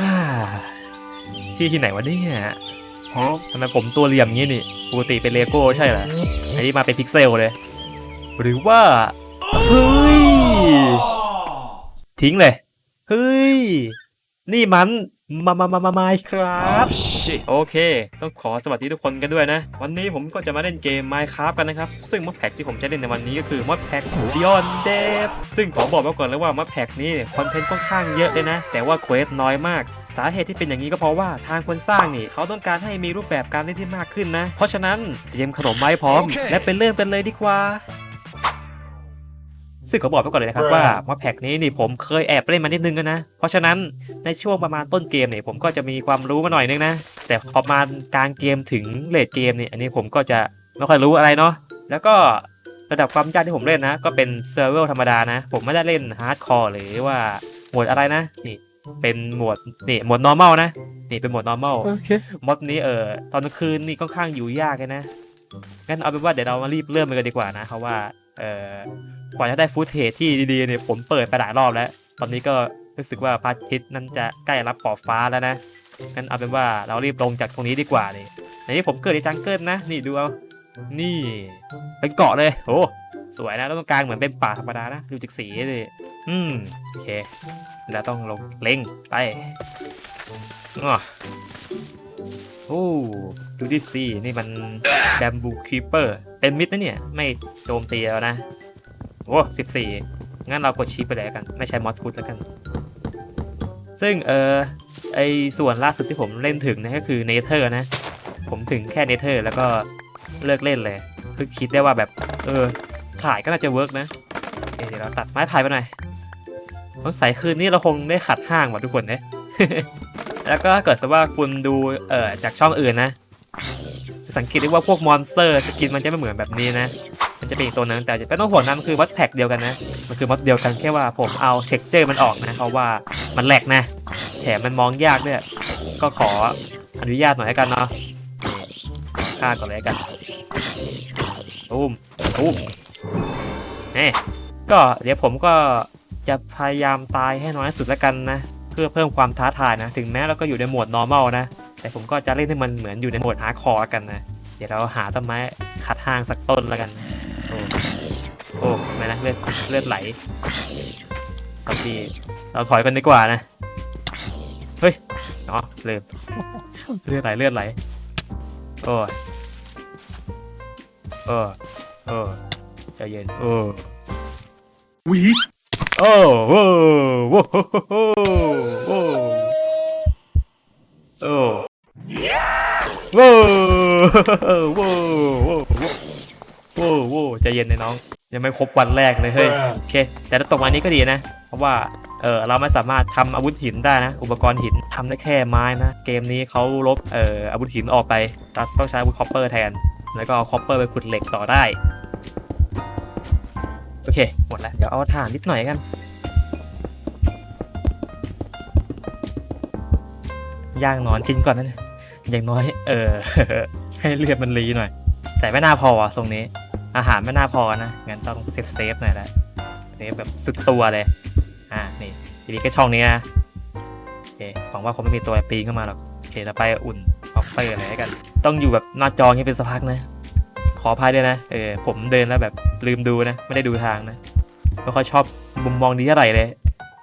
ฮ่าที่ที่ไหนวะเนี่ยทำไมผมตัวเหลี่ยมงี้นี่ปกติเป็นเลโก้ใช่เหรออันนี้มาเป็นพิกเซลเลย หรือว่า เฮ้ย ทิ้งเลย เฮ้ย นี่มันมามามามามาครับ shit. โอเค ต้องขอสวัสดีทุกคนกันด้วยนะ วันนี้ผมก็จะมาเล่นเกม Minecraft กันนะครับ ซึ่งมอดแพ็กที่ผมจะเล่นในวันนี้ก็คือมอดแพ็ก Beyond Dev ซึ่งขอบอกไว้ก่อนเลยว่ามอดแพ็กนี้คอนเทนต์ค่อนข้างเยอะเลยนะ แต่ว่าเควสน้อยมาก สาเหตุที่เป็นอย่างนี้ก็เพราะว่าทางคนสร้างนี่ เขาต้องการให้มีรูปแบบการเล่นที่มากขึ้นนะ เพราะฉะนั้นเตรียมขนมไม้พร้อมโอเคและไปเริ่มกันเลยดีกว่า ซึ่งขอบอกไว้ก่อนเลยนะครับว่ามอดแพ็กนี้นี่ผมเคยแอบเล่นมานิดนึงแล้วนะ เพราะฉะนั้นในช่วงประมาณต้นเกมเนี่ยผมก็จะมีความรู้มาหน่อยนึงนะ แต่พอมากลางเกมถึงเลดเกมเนี่ยอันนี้ผมก็จะไม่ค่อยรู้อะไรเนาะ แล้วก็ระดับความยากที่ผมเล่นนะ ก็เป็นเซอร์เวลธรรมดานะ ผมไม่ได้เล่นฮาร์ดคอร์หรือว่าโหมดอะไรนะนี่เป็นโหมดนี่โหมด normal นะ นี่เป็นโหมด normal โอเคมดนี้เออตอนกลางคืนนี่ค่อนข้างอยู่ยากเลยนะงั้นเอาเป็นว่าเดี๋ยวเรามารีบเริ่มกันดีกว่านะเพราะว่า เออกว่าจะได้ฟุตเทจที่ดีๆเนี่ยผมเปิดไปหลายรอบแล้ว ตอนนี้ก็รู้สึกว่าพระอาทิตย์นั้นจะใกล้รับขอบฟ้าแล้วนะงั้นเอาเป็นว่าเรารีบลงจากตรงนี้ดีกว่านี่ในนี้ผมเกิดในจังเกิลนะ นี่ดูเอานี่ เป็นเกาะเลยโอ้สวยนะแล้วตรงกลางเหมือนเป็นป่าธรรมดานะดูจากสีเลยอืมโอเคแล้วต้องลงเล็งไปอ้อโอ้ดูดิสินี่มันแบมบูคีเปอร์ เป็นมิดนะเนี่ย ไม่โจมตีแล้วนะ โอ้สิบสี่งั้นเรากดชิปไปเลยแล้วกัน ไม่ใช้มอสพุทแล้วกัน ซึ่งเออไอส่วนล่าสุดที่ผมเล่นถึงนะก็คือเนเธอร์นะ ผมถึงแค่เนเธอร์แล้วก็เลิกเล่นเลย คือคิดได้ว่าแบบ เออถ่ายก็น่าจะเวิร์กนะเเดี๋ยวเราตัดไม้พายไปหน่อยสงสัยคืนนี้เราคงได้ขัดห้างว่ะทุกคนเนี่ยแล้วก็เกิดสว่าคุณดูเอ่อจากช่องอื่นนะ จะสังเกตได้ว่าพวกมอนสเตอร์สกินมันจะไม่เหมือนแบบนี้นะ มันจะเป็นอีกตัวหนึงแต่จะไม่ต้องห่วงนะมันคือวัดแพ็กเดียวกันนะ มันคือมอดเดียวกันแค่ว่าผมเอาเท็กเจอร์มันออกนะ เพราะว่ามันแหลกนะ แถมมันมองยากด้วย ก็ขออนุญาตหน่อยแล้วกันเนาะฆ่าก่อนเลยแล้วกันตูมตูมเฮ้ก็เดี๋ยวผมก็จะพยายามตายให้น้อยที่สุดแล้วกันนะ เพื่อเพิ่มความท้าทายนะ ถึงแม้เราก็อยู่ในโหมด normal นะ แต่ผมก็จะเล่นให้มันเหมือนอยู่ในโหมด hardcore กันนะ เดี๋ยวเราหาต้นไม้ขัดห้างสักต้นแล้วกัน โอ้โอ้ไม่นะเลือดเลือดไหลสอบีเราถอยกันดีกว่านะ เฮ้ยเนาะเริ่มเลือดไหลเลือดไหล โอ้ยโอ้โอ้ใจเย็นโอ้ Weed. โอ้โว้โว้โว้โว้โอ้โว้โว้โว้โว้โว้โว้ใจเย็นเลยน้อง ยังไม่ครบวันแรกเลยเฮ้ยโอเค แต่ถ้าตกมานี้ก็ดีนะ เพราะว่าเออเราไม่สามารถทำอาวุธหินได้นะ อุปกรณ์หินทำได้แค่ไม้นะ เกมนี้เขาลบเอ่ออาวุธหินออกไปต้องใช้อาวุธคอปเปอร์แทน แล้วก็เอาคอปเปอร์ไปขุดเหล็กต่อได้โอเค หมดแล้ว เดี๋ยวเอาถ่านนิดหน่อยกัน ย่างหนอนกินก่อนนะเนี่ย อย่างน้อย เออ ให้เลือดมันรีหน่อย แต่ไม่น่าพออะทรงนี้ อาหารไม่น่าพอนะ งั้นต้องเซฟเซฟหน่อยละเซฟแบบสุดตัวเลย อ่า นี่ทีนี้ก็ช่องนี้นะโอเคหวังว่าคงไม่มีตัวปีนเข้ามาหรอกโอเคเราไปอุ่นออกเปอร์อะไรกัน ต้องอยู่แบบหน้าจออย่างนี้เป็นสักพักนะ ขออภัยด้วยนะ เออ ผมเดินแล้วแบบลืมดูนะ ไม่ได้ดูทางนะ ไม่ค่อยชอบมุมมองนี้เท่าไหร่เลย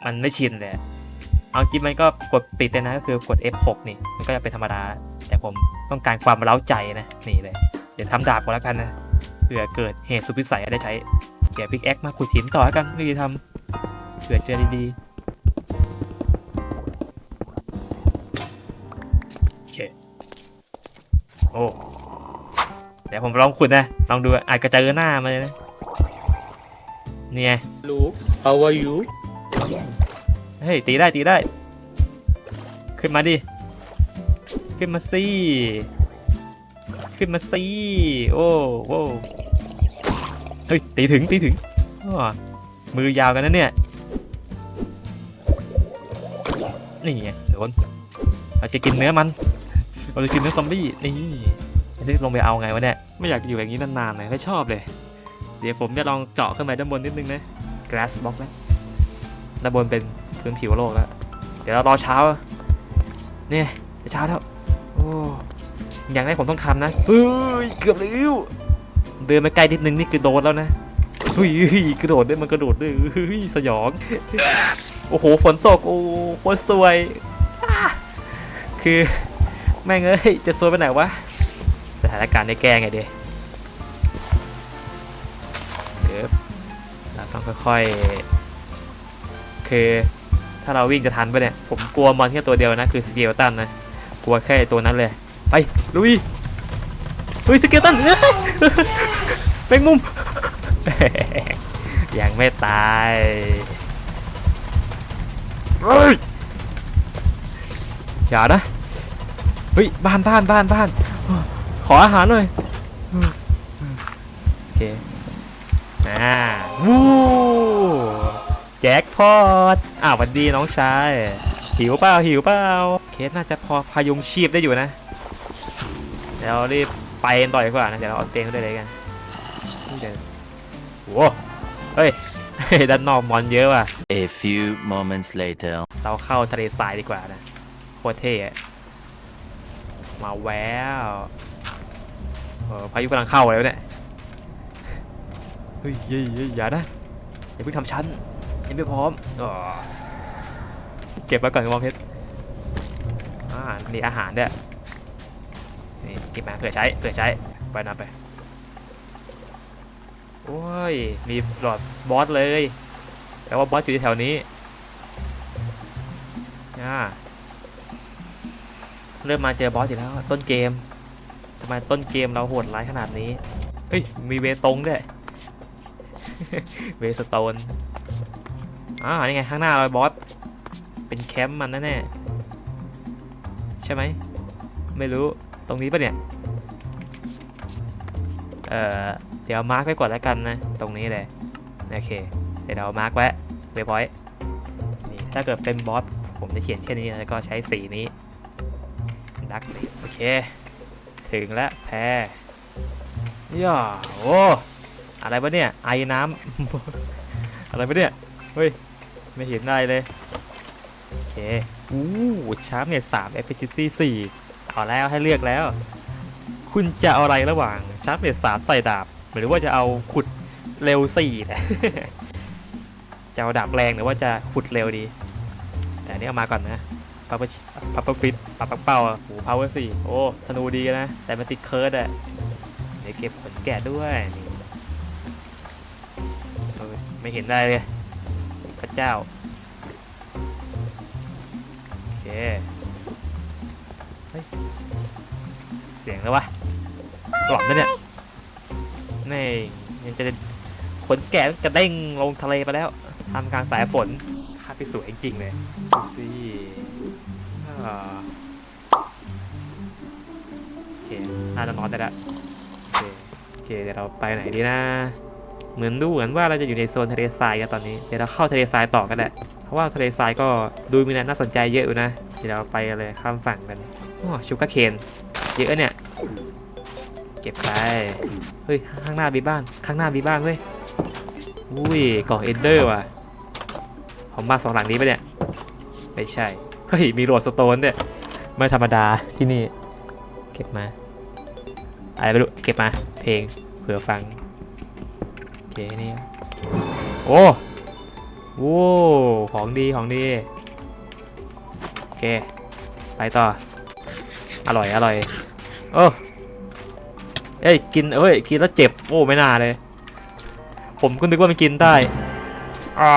มันไม่ชินเลย เอาจริงมันก็กดปิดเลยนะก็คือกด F6 นี่มันก็จะเป็นธรรมดา แต่ผมต้องการความเร้าใจนะนี่เลย เดี๋ยวทำดาบก่อนแล้วกันนะเผื่อเกิดเหตุสุดวิสัยได้ใช้เดี๋ยวพิกแอคมาขุดหินต่อแล้วกันไม่ได้ทำเผื่อเจอดีๆโอเคโอ้เดี๋ยวผมลองขุดนะลองดูอาจจะเจอหน้ามาเลยนะเนี่ย Hello. How are you? เฮ้ยตีได้ตีได้ ขึ้นมาดิ ขึ้นมาสิขึ้นมาสิโอ้โว้เฮ้ยตีถึงตีถึงอ้อมือยาวกันนะเนี่ยนี่ไงโดนเราจะกินเนื้อมันเราจะกินเนื้อซอมบี้นี่จะลงไปเอาไงวะเนี่ยไม่อยากอยู่อย่างนี้นานๆเลยไม่ชอบเลย เดี๋ยวผมจะลองเจาะขึ้นไปด้านบนนิดนึงนะ glass box นะด้านบนเป็น พื้นผิวโลกแล้ว เดี๋ยวเรารอเช้า เนี่ยจะเช้าแล้ว โอ้อย่างแรกผมต้องทำนะเฮ้ยเกือบแล้วเดินมาไกลนิดนึงนี่คือโดนแล้วนะเฮ้ยกระโดดด้วยมันกระโดดด้วยเฮ้ยสยอง โอ้โหฝนตกโอ้โคตรสวย คือแม่งเอ้ยจะสวยไปไหนวะสถานการณ์ได้แก้ไงดีเสือเราต้องค่อยๆ คือ ถ้าเราวิ่งจะทันปะเนี่ย ผมกลัวมอนแค่ตัวเดียวนะ คือสเกลตันนะ กลัวแค่ตัวนั้นเลย ไป ลุยเฮ้ยสเกลตันเอ้ยเป็นมุม ยังไม่ตายเฮ้ยอย่านะ เฮ้ย บ้านบ้านบ้านบ้าน ขออาหารหน่อย โอเค อ่า วู้ จ็คพอตอ้าวสวัสดีน้องชาย หิวเปล่าหิวเปล่าเคสน่าจะพอพยุงชีพได้อยู่นะเดี๋ยวเรารีบไปกันต่อดีกว่านะเดี๋ยวเราเอาเซนได้เลยกันเดี๋ยวโว้เฮ้ยด้านนอกมอนเยอะว่ะ A few moments later. เราเข้าทะเลทรายดีกว่านะโคตรเท่อะมาแววเออพายุกำลังเข้าแล้วเนี่ยเฮ้ยเฮ้ยเฮ้ยอย่านะอย่าเพิ่งทำชั้น ยังไม่พร้อมอ๋อเก็บไว้ก่อนกระบองเพชรอ่านี่อาหารด้วยนี่เก็บมาเผื่อใช้เผื่อใช้ไปนะไปโอ้ยมีหลอดบอสเลยแต่ว่าบอสอยู่แถวนี้อ่าเริ่มมาเจอบอสอีกแล้วต้นเกมทำไมต้นเกมเราโหดร้ายขนาดนี้เฮ้ยมีเวตรงด้วย เวสโตน อ่านี่ไงข้างหน้าเราบอส เป็นแคมป์มันแน่ๆใช่ไหม ไม่รู้ ตรงนี้ปะเนี่ย เอ่อ เดี๋ยวมาร์กไว้ก่อนแล้วกันนะ ตรงนี้เลย โอเค เดี๋ยวเรามาร์กไว้เวพอยต์นี่ถ้าเกิดเป็นบอส ผมจะเขียนแค่นี้แล้วก็ใช้สีนี้ ดักโอเค ถึงแล้วแพรย่าโอ้อะไรวะเนี่ย ไอ้น้ำ อะไรวะเนี่ย เฮ้ย ไม่เห็นได้เลย โอเค อู้ชาร์ปเนี่ยสาม efficiency สี่เอาแล้วให้เลือกแล้ว คุณจะเอาอะไรระหว่างชาร์ปเนี่ยสามใส่ดาบ หรือว่าจะเอาขุดเร็วสี่จะเอาดาบแรงหรือว่าจะขุดเร็วดี แต่อันนี้เอามาก่อนนะพับปับปอร์ฟิตปับปักเป้าอะโอ้พาวเวอร์สี่โอ้ธนูดีนะ แต่มันติดเคิร์ดอะเดี๋ยวเก็บผลแกะด้วย ไม่เห็นได้เลย ระเจ้า โอเค เฮ้ย เสียงแล้ววะหลอนนะเนี่ยนี่ยังจะขนแกะกระเด้งลงทะเลไปแล้วทำกลางสายฝนภาพที่สวยจริงเลยดูสิโอเคน่าจะนอนได้แล้วโอเคโอเค เดี๋ยวเราไปไหนดีนะ เหมือนดูเหมือนว่าเราจะอยู่ในโซนทะเลทรายกันตอนนี้เดี๋ยวเราเข้าทะเลทรายต่อกันแหละเพราะว่าทะเลทรายก็ดูมีน่าสนใจเยอะอยู่นะเดี๋ยวเราไปเลยข้ามฝั่งกันอ๋อชูการ์เคนเยอะเนี่ยเก็บไปเฮ้ยข้างหน้ามีบ้านข้างหน้ามีบ้านเว้ยอุ้ยกล่องเอนเดอร์ว่ะผมมาสองหลังนี้ปะเนี่ยไม่ใช่เฮ้ยมีโรดสโตนเนี่ยไม่ธรรมดาที่นี่เก็บมาอะไรไม่รู้เก็บมาเพลงเผื่อฟัง เคนี่โอ้โว้ของดีของดี โอเค ไปต่อ อร่อยอร่อยโอ้เอ้ยกินเอ้ยกินแล้วเจ็บ โอ้ไม่น่าเลย ผมก็นึกว่ามันกินได้อ่า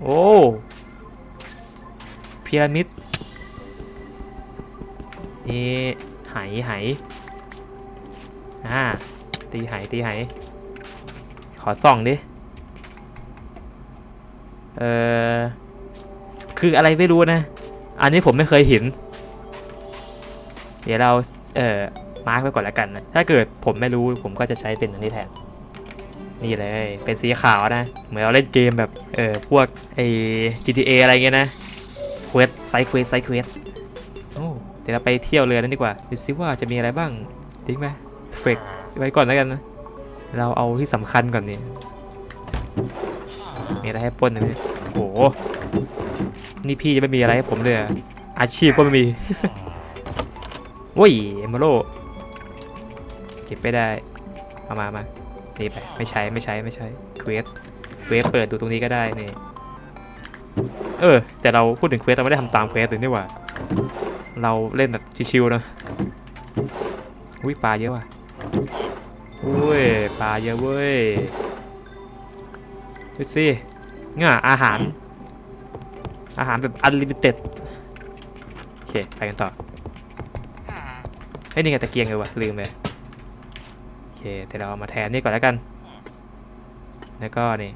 โอ้พีระมิดนี่ไหไหอ่าตีไหตีไห ขอส่องดิ เออคืออะไรไม่รู้นะ อันนี้ผมไม่เคยเห็น เดี๋ยวเรา เอ่อ มาร์กไว้ก่อนแล้วกันนะ ถ้าเกิดผมไม่รู้ผมก็จะใช้เป็นอันนี้แทน นี่เลย เป็นสีขาวนะ เหมือนเราเล่นเกมแบบ เออพวกไอ้ GTA อะไรเงี้ยนะ เควสไซเควสไซเควสโอ้เดี๋ยวเราไปเที่ยวเรือนั้นดีกว่า ดูซิว่าจะมีอะไรบ้าง ทิ้งไหมเฟกไว้ก่อนแล้วกันนะ เราเอาที่สำคัญก่อนนี่มีอะไรให้ปล้นไหมโอ้โห นี่พี่จะไม่มีอะไรให้ผมเลยเหรอาชีพก็ไม่มีโอ้ยเอมโลเก็บไปได้ เอามามานี่ไป ไม่ใช้ไม่ใช้ไม่ใช้เควสเควสเปิดดูตรงนี้ก็ได้นี่ เออ แต่เราพูดถึงเควสเราไม่ได้ทำตามเควสเลยนี่หว่า เราเล่นแบบชิวๆเนะอุ้ยปลาเยอะว่ะ อุ้ยปลาเยอะเว้ยดูสิง่าอาหาร อาหารแบบ unlimited โอเค ไปกันต่อเฮ้ยนี่ไงตะเกียงเลยวะลืมเลยโอเคเดี๋ยวเราเอามาแทนนี่ก่อนแล้วกัน แล้วก็นี่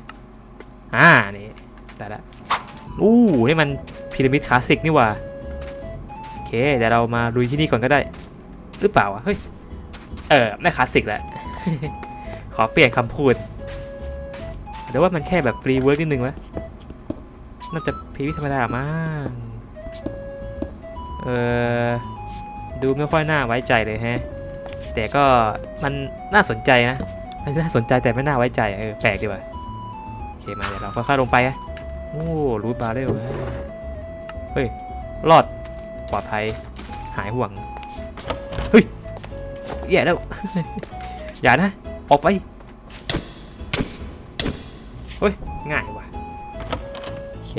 อ่านี่ได้ละอู้นี่มันพีระมิดคลาสสิกนี่ว่าโอเคเดี๋ยวเรามาลุยที่นี่ก่อนก็ได้ หรือเปล่าวะเฮ้ยเออไม่คลาสสิกแล้ว ขอเปลี่ยนคำพูดเดี๋ยวว่ามันแค่แบบฟรีเวิร์กนิดนึงวะน่าจะพีวิธรรมดามากเออดูไม่ค่อยน่าไว้ใจเลยแฮะ แต่ก็มันน่าสนใจนะ มันน่าสนใจแต่ไม่น่าไว้ใจ เออแปลกดีว่ะโอเคมาเดี๋ยวเราค่อยๆลงไปอะโอ้รูทบาร์เรลเฮ้ย รอด ปลอดภัย หายห่วง เฮ้ยแย่แล้ว อย่านะ ออกไป เฮ้ย ง่ายว่ะ โอเค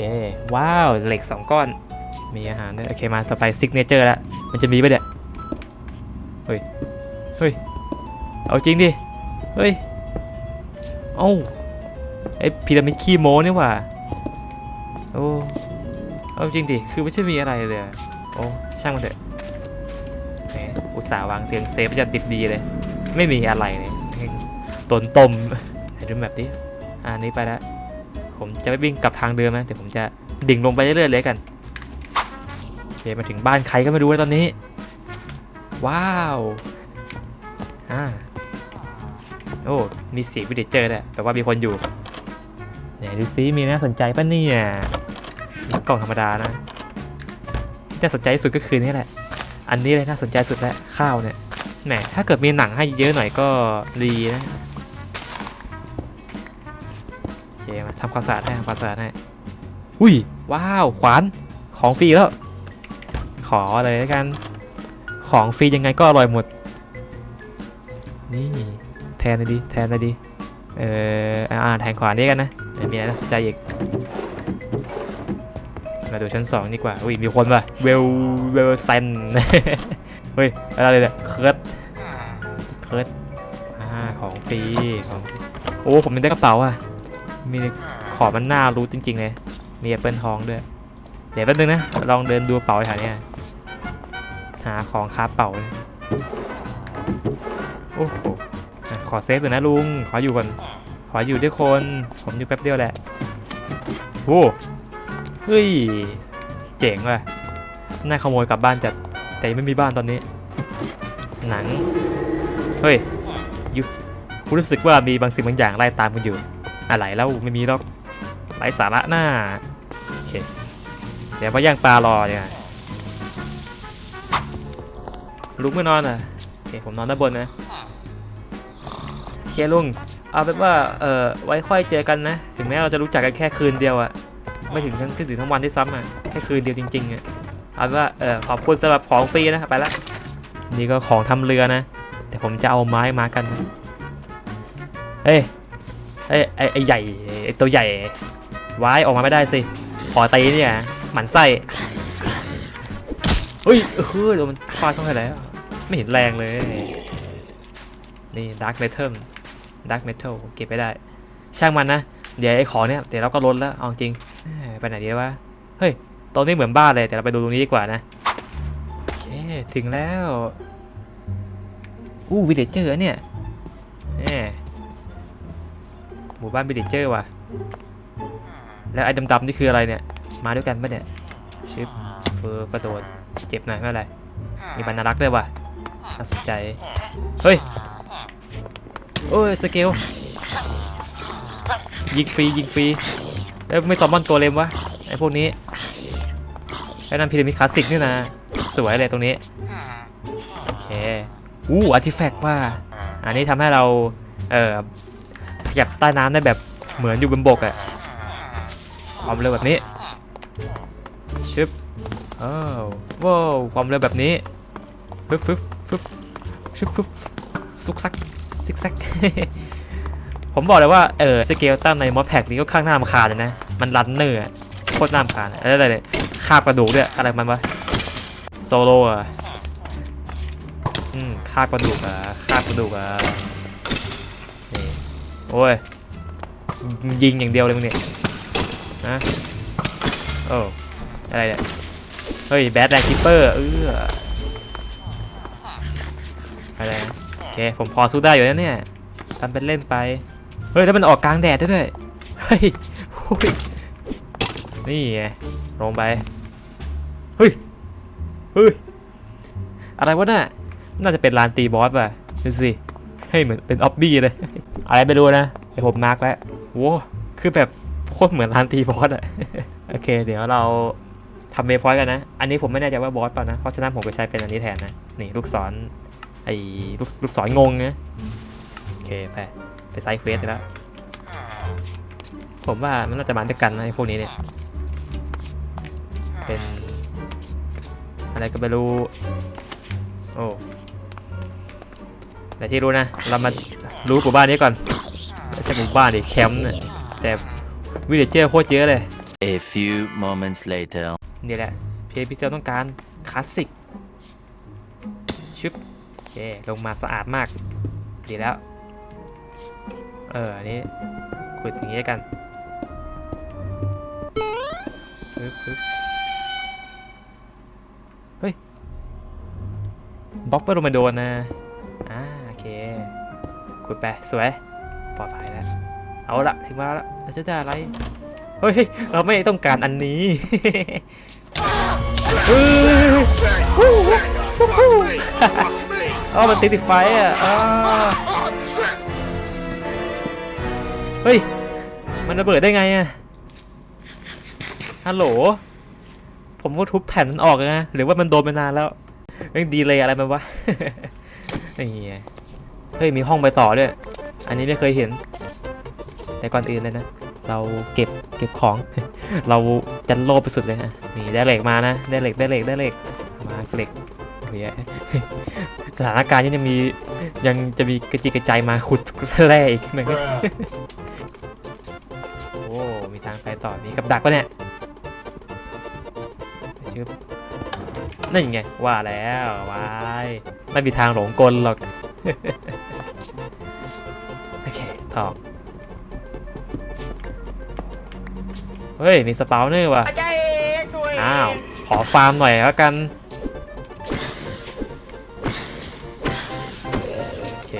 ว้าว เหล็กสองก้อน มีอาหารด้วย โอเค มาต่อไปซิกเนเจอร์ล้วมันจะมีปะเนี่ยเฮ้ย เฮ้ย เอาจริงดิ เฮ้ย เอ้าไอพีระมิดขี้โม้นี่ว่าโอ้เอาจริงดิ คือไม่ใช่มีอะไรเลย โอ้ ช่างมันเถอะอุตส่าห์วางเตียงเซฟจะดิบดีเลย ไม่มีอะไรเลยตนตมให้ดูแบบนี้อ่านี้ไปแล้วผมจะไม่วิ่งกลับทางเดิมนะแต่ผมจะดิ่งลงไปเรื่อยๆเลยกันโอเคมาถึงบ้านใครก็ไม่รู้แล้วตอนนี้ ว้าวอ่าโอ้มีเสียงวิดีเจอร์ด้วยแปลว่ามีคนอยู่ไหนดูซิมีน่าสนใจปะเนี่ยกล่องธรรมดานะที่น่าสนใจที่สุดก็คือนี่แหละ อันนี้เลยน่าสนใจสุดแล้วข้าวเนี่ย แหมถ้าเกิดมีหนังให้เยอะหน่อยก็ดีนะโอเคมาทำความสะอาดให้ทำความสะอาดให้อุ้ยว้าวขวานของฟรีแล้ว ขอเลยแล้วกัน ของฟรียังไงก็อร่อยหมด นี่แทนเลยดีแทนเลยดีเอออ่าแทนขวานนี้กันนะไม่มีอะไรน่าสนใจอีกมาดูชั้นสองดีกว่าอุ้ยมีคนว่ะเวลเวลเซนเฮ้ยอะไรเนี่ยเคิร์ด เคิร์ดอ่าของฟรีของโอ้ผมมีได้กระเป๋าอะ มีของมันน่ารู้จริง ๆ เลย มีแอปเปิลทองด้วย เดี๋ยวแป๊บนึงนะ ลองเดินดูกระเป๋าแถวเนี้ยหาของคาเป่าโอ้โหขอเซฟหน่อยนะลุง ขออยู่ก่อน ขออยู่ด้วยคน ผมอยู่แป๊บเดียวแหละโอ้เฮ้ย เจ๋งว่ะน่าขโมยกลับบ้านจัด แต่ไม่มีบ้านตอนนี้ หนัง เฮ้ยยูคุณรู้สึกว่ามีบางสิ่งบางอย่างไล่ตามคุณอยู่ อะไรแล้วไม่มีหรอกไร้สาระหน้าโอเคเดี๋ยวมาย่างปลารอเนี่ยลุงไม่นอนอะโอเคผมนอนด้านบนนะโอเคลุงเอาเป็นว่าเอ่อไว้ค่อยเจอกันนะ ถึงแม้เราจะรู้จักกันแค่คืนเดียวอะไม่ถึงทั้งถึงทั้งวันที่ซ้ำอะแค่คืนเดียวจริงๆอะเอาเป็นว่าเอ่อขอบคุณสำหรับของฟรีนะไปละนี่ก็ของทำเรือนะ แต่ผมจะเอาไม้มากันเฮ้ยเอ้ยไอ้ไอ้ใหญ่ไอ้ตัวใหญ่ไว้ออกมาไม่ได้สิ ขอตีเนี่ยหมันไส้เฮ้ยเออโดนมันฟาดเข้าไปแล้วไม่เห็นแรงเลย นี่ดาร์ m เมทัลดาร์ m เมทัลเก็บไปได้ ช่างมันนะ เดี๋ยวไอ้ของเนี่ยเดี๋ยวเราก็ลดแล้วเอาจริงไปไหนดีวะเฮ้ยตรงนี้เหมือนบ้านเลยแต่เราไปดูตรงนี้ดีกว่านะโอเคถึงแล้ว อู้วิลเลจเจอร์เนี่ยแหมหมู่บ้านวิลเลจเจอร์ว่ะ แล้วไอ้ดำๆนี่คืออะไรเนี่ย มาด้วยกันปะเนี่ย ชิปเฟอร์กระโดด เจ็บหน่อยไม่เป็นไร มีบรรณารักษ์ด้วยว่ะ น่าสนใจ เฮ้ย โอ้ย สเกล ยิงฟรี ยิงฟรีเอ้ยไม่ซอมมอนตัวเล็มวะ ไอ้พวกนี้ไอ้นั่นพีระมิดคลาสสิกนี่นะ สวยเลยตรงนี้ อู้อาร์ติแฟกต์ว่า อันนี้ทำให้เราเอ่อขยับใต้น้ำได้แบบเหมือนอยู่บนบกอะความเร็วแบบนี้ชึบอ้าวว้าวความเร็วแบบนี้ฟึบฟึบฟึบชึบฟึบซุกซักซิกแซกผมบอกเลยว่าเออสเกลตันในมอดแพ็กนี้ก็ข้างหน้ารำคาญเลยนะ มันรันเนอร์อะโคตรน่ารำคาญอะแล้วอะไรเนี่ยคาบกระดูกด้วยอะไรมันวะโซโล่อะอืม คาบกระดูกอะคาบกระดูกอะนี่โอ้ยยิงอย่างเดียวเลยมึงเนี่ยนะโอ้อะไรเนี่ยเฮ้ยแบดแรงคิปเปอร์เอออะไรโอเคผมพอสู้ได้อยู่นะเนี่ยทำเป็นเล่นไป เฮ้ยแล้วมันออกกลางแดดด้วยด้เฮ้ยหุ้ยนี่ไงลงไป เฮ้ย เฮ้ย อะไรวะน่ะ น่าจะเป็นลานตีบอสป่ะดูสิเฮ้ยเหมือนเป็นออบบี้เลย อะไรไม่รู้นะเดี๋ยผมมาร์กไว้โว้คือแบบโคตรเหมือนลานตีบอสอะโอเค เดี๋ยวเราทำเมพอยต์กันนะ อันนี้ผมไม่แน่ใจว่าบอสเปล่านะ เพราะฉะนั้นผมก็ใช้เป็นอันนี้แทนนะ นี่ลูกศรไอ้ลูกลูกศรงงนะโอเคไปไปไซด์เควสแล้ว ผมว่ามันน่าจะมาด้วยกันนะไอ้พวกนี้เนี่ย เป็น อะไรก็ไม่รู้ โอ้ แต่ที่รู้นะ เรามารู้หมู่บ้านนี้ก่อนไม่ใช่หมู่บ้านดิแคมป์เนี่ยแต่วิลเลจเจอร์โคตรเยอะเลย A few moments later. นี่แหละเพจพิเตอร์ต้องการคลาสสิกชึบโอเคลงมาสะอาดมาก ดีแล้ว เอออันนี้ขุดอย่างนี้กันฟึบฟึบเฮ้ยบล็อกเปอร์โรมาโดนนะอ่าโอ เคขุดไปสวย ปลอดภัยแล้ว เอาละถึงมาแล้วเราจะได้อะไร เฮ้ย เราไม่ต้องการอันนี้เฮ้ยอ๋อมันติดติดไฟอะเฮ้ย มันระเบิดได้ไงอะ ฮัลโหล ผมก็ทุบแผ่นมันออกนะ หรือว่ามันโดนไปนานแล้วยังดีเลยอะไรมันวะนี่ไง เฮ้ยมีห้องไปต่อด้วย อันนี้ไม่เคยเห็น แต่ก่อนอื่นเลยนะ เราเก็บเก็บของ เราจันโลภไปสุดเลยฮะนี่ได้เหล็กมานะ ได้เหล็กได้เหล็กได้เหล็กมาเหล็กโอ้ยสถานการณ์ยังจะมียังจะมีกระจิกกระจายมาขุดแร่อีกเหมือนกันโอ้ มีทางไปต่อ มีกับดักปะเนี่ยชึบนั่นไง ว่าแล้ววายไม่มีทางหลงกลหรอก โอเคทองเฮ้ยมีสปาวเนอร์ว่ะอ้าว ขอฟาร์มหน่อยแล้วกัน โอเค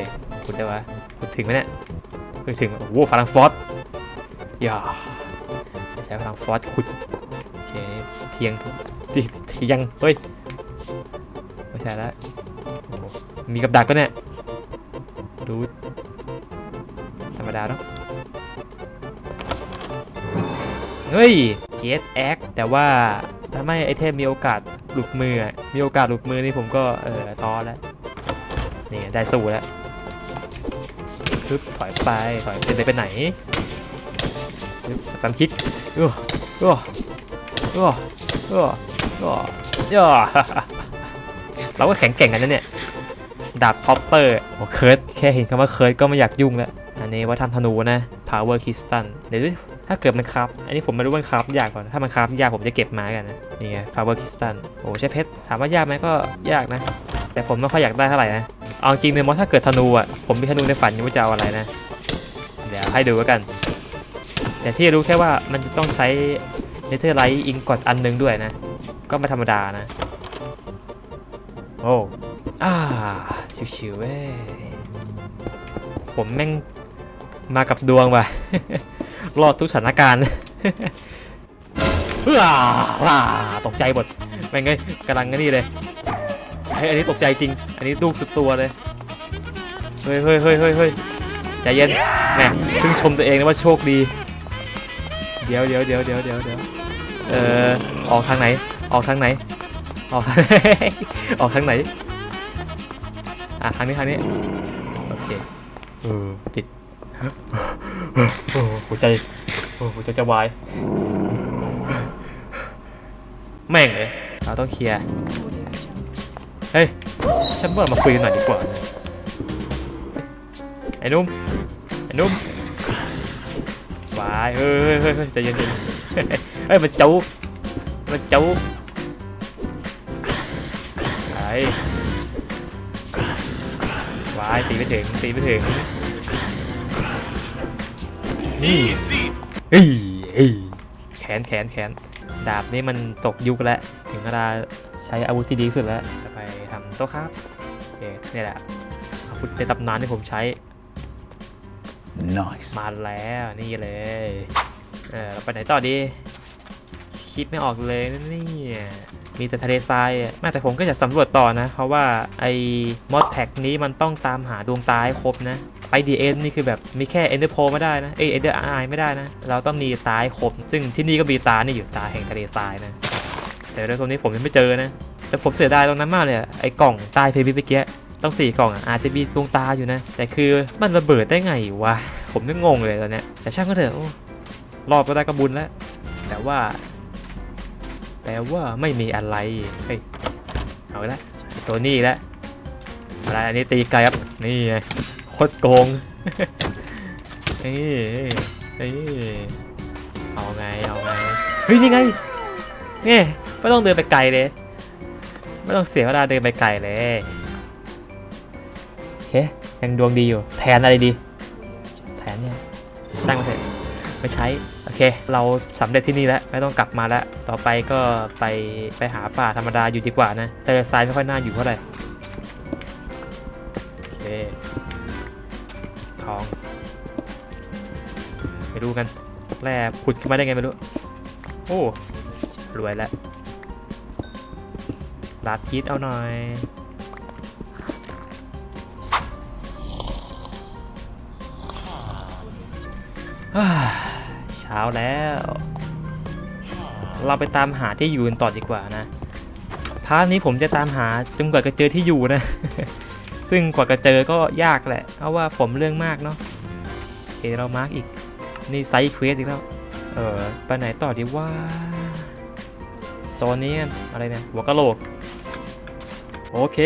คุณได้วะคุณถึงไหมเนี่ยคุณถึง โอ้โหพลังฟอสอย่าใช้พลังฟอสขุด โอเค เทียงทีเทียง เฮ้ย ไม่ใช่แล้วโอ้โหมีกับดักก็เนี่ย ดู ธรรมดาเนาะเฮ้ยเกตแอคแต่ว่าถ้าไม่ไอเทมมีโอกาสหลุดมือ มีโอกาสหลุดมือนี่ผมก็เออท้อแล้วนี่ได้สู้แล้วปึ๊บถอยไปถอยเป็นไปไปไหนปึ๊บสแปมคิกโอ้โอ้โอ้โอ้โอ้โอ้เราก็แข็งแกร่งกันนะเนี่ย ดาบคอปเปอร์โอ้เคิร์ดแค่เห็นคำว่าเคิร์ดก็ไม่อยากยุ่งแล้ว นนี้ว่าทำธนูนะ power crystal เดี๋ยวถ้าเกิดมันครับ อันนี้ผมไม่รู้ว่ามันครับยากก่อน ถ้ามันครับยากผมจะเก็บมากันนะ นี่ไง power crystal โอ้ใช่เพชร ถามว่ายากไหมก็ยากนะ แต่ผมไม่ค่อยอยากได้เท่าไหร่นะ เอาจริงเลยมอสถ้าเกิดธนูอะ ผมมีธนูในฝันอยู่ว่าจะเอาอะไรนะ เดี๋ยวให้ดูกัน แต่ที่รู้แค่ว่ามันจะต้องใช้เนเธอร์ไลท์อิงกอดอันหนึงด้วยนะ ก็ไม่ธรรมดานะ โอ้อ่าชิวๆเว้ยผมแม่ง มากับดวงว่ะ รอดทุกสถานการณ์ว้าว้าตกใจหมดแม่งเอ้ยกำลังนี่เลยไอ้ยอันนี้ตกใจจริง อันนี้ดูสุดตัวเลย เฮ้ยเฮ้ยเฮ้ยเฮ้ยเฮ้ยใจเย็นแหมเพิ่งชมตัวเองนะว่าโชคดี เดี๋ยวเดี๋ยวเดี๋ยวเดี๋ยวเดี๋ยวเดี๋ยวเอ่อออกทางไหน ออกทางไหน ออกทางออกทางไหน อะทางนี้ทางนี้ โอเค เออติด โอ้หัวใจโอ้หัวใจจะวายแม่งเลยเราต้องเคลียร์เฮ้ยฉันว่ามาคุยกันหน่อยดีกว่าไอ้นุ่มไอ้นุ่มวายเฮ้ยเฮ้ยเฮ้ยใจเย็นๆเฮ้ยมันจูบมันจูบไอ้วายตีไม่ถึงตีไม่ถึง นี่เฮ้ยเฮ้ยแขนแขนแขนดาบนี่มันตกยุคแล้วถึงเวลาใช้อาวุธที่ดีที่สุดแล้วจะไปทำโต๊ะครับโอเคนี่แหละอาวุธในตำนานที่ผมใช้ Nice. มาแล้วนี่เลยเออเราไปไหนต่อดีคิดไม่ออกเลยนะเนี่ยมีแต่ทะเลทรายอะแม่แต่ผมก็จะสำรวจต่อนะ เพราะว่าไอ้มอดแพ็กนี้มันต้องตามหาดวงตาให้ครบนะ ไปดีเอ็นนี่คือแบบมีแค่เอนเดอร์โพไม่ได้นะเอเอนเดอร์ไอไม่ได้นะ เราต้องมีตาให้ครบ ซึ่งที่นี่ก็มีตานี่อยู่ตาแห่งทะเลทรายนะ แต่เรื่องตรงนี้ผมยังไม่เจอนะ แต่ผมเสียดายตรงนั้นมากเลยไอ้กล่องใต้เพลย์เมื่อกี้ต้องสี่กล่องอะอาจจะมีดวงตาอยู่นะ แต่คือมันระเบิดได้ไงวะ ผมนึกงงเลยตอนเนี้ยแต่ช่างก็เถอะรอบก็ได้ก็บุญแล้ว แต่ว่า แต่ว่าไม่มีอะไรเฮ้ยเอาละตัวนี้ละอะไรอันนี้ตีไกลครับนี่ไง ตรโกงนี่นี่เอาไงเอาไงเฮ้ยนี่ไงเนี่ยไม่ต้องเดินไปไกลเลย ไม่ต้องเสียเวลาเดินไปไกลเลยโอเคยังดวงดีอยู่แทนอะไรดี แทนเนี่ยสร้างมาเถอะไม่ใช้โอเค เราสำเร็จที่นี่แล้วไม่ต้องกลับมาแล้ว ต่อไปก็ไปไปหาป่าธรรมดาอยู่ดีกว่านะ แต่ทรายไม่ค่อยน่าอยู่เท่าไหร่ ดูกันแร่ผุดขึ้นมาได้ไงไม่รู้ โอ้ รวยแล้วลาดคิดเอาหน่อยอ่าเช้าแล้ว เราไปตามหาที่อยู่กันต่อดีกว่านะพาร์ทนี้ผมจะตามหาจนกว่าจะเจอที่อยู่นะ ซึ่งกว่าจะเจอก็ยากแหละ เพราะว่าผมเรื่องมากเนาะโอเคเรามาร์กอีก นี่ไซส์เควสอีกแล้ว เออไปไหนต่อดีว่าโซนนี้อะไรเนี่ยหัวกะโหลก โอเค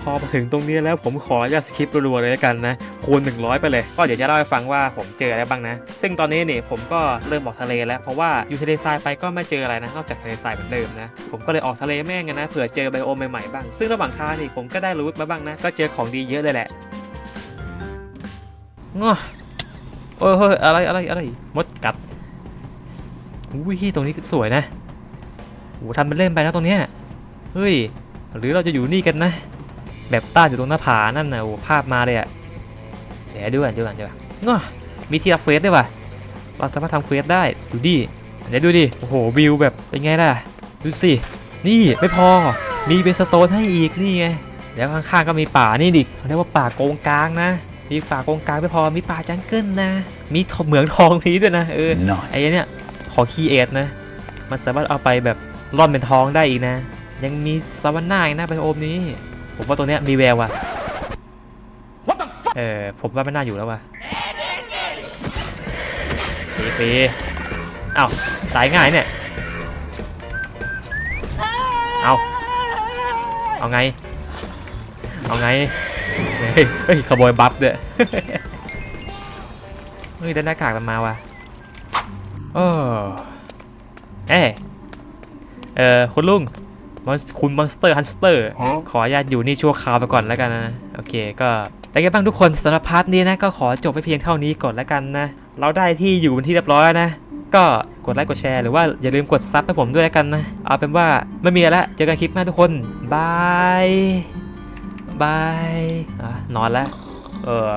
พอมาถึงตรงนี้แล้วผมขออนุญาตสคริปต์รัวๆเลยกันนะคูณ100 ไปเลย ก็เดี๋ยวจะเล่าให้ฟังว่าผมเจออะไรบ้างนะ ซึ่งตอนนี้นี่ผมก็เริ่มออกทะเลแล้ว เพราะว่าอยู่ทะเลทรายไปก็ไม่เจออะไรนะ นอกจากทะเลทรายเหมือนเดิมนะ ผมก็เลยออกทะเลแม่งนนะเผื่อเจอไบโอมใหม่ๆบ้าง ซึ่งระหว่างทางนี่ผมก็ได้รู้มาบ้างนะ ก็เจอของดีเยอะเลยแหละง้อ โอ้ยเฮ้ยอะไรอะไรอะไรมดกัดอุ้ยตรงนี้สวยนะโหทำเป็นเล่นไปนะตรงเนี้ยเฮ้ย หรือเราจะอยู่นี่กันนะ แบบต้านอยู่ตรงหน้าผานั่นนะโอ้ภาพมาเลยอะเดี๋ยวดูกันดูกันดูกันง้อมีที่รับเควสด้วยว่ะเราสามารถทำเควสได้ดูดิเดี๋ยวดูดิโอ้โหวิวแบบเป็นไงล่ะดูสินี่ไม่พอมีเบสโตนให้อีกนี่ไงแล้วข้างๆก็มีป่านี่ดิเรียกว่าป่าโกงกลางนะ มีป่าโกงกลางไม่พอมีป่าจังเกิลนะ มีเหมืองทองนี้ด้วยนะเออ Nice. ไอ้เนี่ยขอคีเอทนะ มันสามารถเอาไปแบบร่อนเป็นทองได้อีกนะ ยังมีซาวาน่าอีกนะไบโอมนี้ ผมว่าตัวเนี้ยมีแววว่ะเออผมว่าไม่น่าอยู่แล้วว่ะฟรีฟรีเอ้าตายง่ายเนี่ยเอาเอาไง เอาไง เฮ้ยเฮ้ยขโมยบัฟด้วยเฮ้ยได้หน้ากากมันมาว่ะโอ้เอ้ยเออคุณลุงมอนคุณมอนสเตอร์ฮันสเตอร์ขออนุญาตอยู่นี่ชั่วคราวไปก่อนแล้วกันนะโอเคก็เป็นไงบ้างทุกคนสำหรับพาร์ทนี้นะก็ขอจบไปเพียงเท่านี้ก่อนแล้วกันนะเราได้ที่อยู่เป็นที่เรียบร้อยแล้วนะ ก็กดไลค์กดแชร์หรือว่าอย่าลืมกดซับให้ผมด้วยแล้วกันนะเอาเป็นว่าไม่มีอะไรละเจอกันคลิปหน้าทุกคนบาย บาย อะ นอนแล้ว เออ